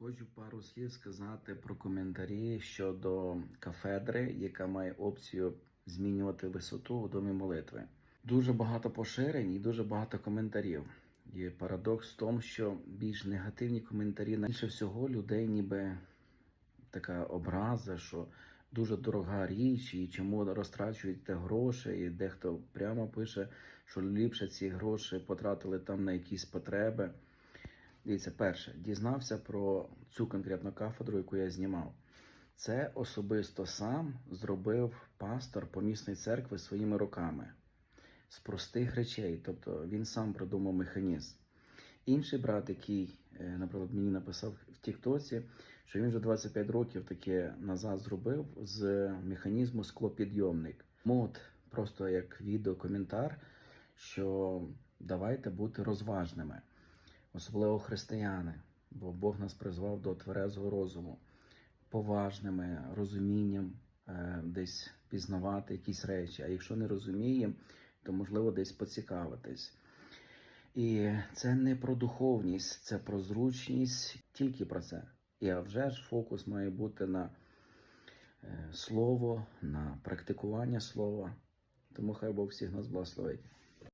Хочу пару слів сказати про коментарі щодо кафедри, яка має опцію змінювати висоту у домі молитви. Дуже багато поширень і дуже багато коментарів. Є парадокс в тому, що більш негативні коментарі більше всього людей, ніби така образа, що дуже дорога річ, і чому розтрачуєте гроші, і дехто прямо пише, що ліпше ці гроші потратили там на якісь потреби. Дивіться, перше, дізнався про цю конкретну кафедру, яку я знімав. Це особисто сам зробив пастор помісної церкви своїми руками з простих речей. Тобто він сам придумав механізм. Інший брат, який, е, наприклад, мені написав в Тіктоці, що він вже 25 років таке назад зробив з механізму склопідйомник. Мод, просто як відеокоментар, що давайте бути розважними особливо християни, бо Бог нас призвав до тверезого розуму, поважними розумінням е, десь пізнавати якісь речі. А якщо не розуміємо, то можливо десь поцікавитись. І це не про духовність, це про зручність, тільки про це. І а вже ж фокус має бути на е, слово, на практикування слова. Тому хай Бог всіх нас благословить.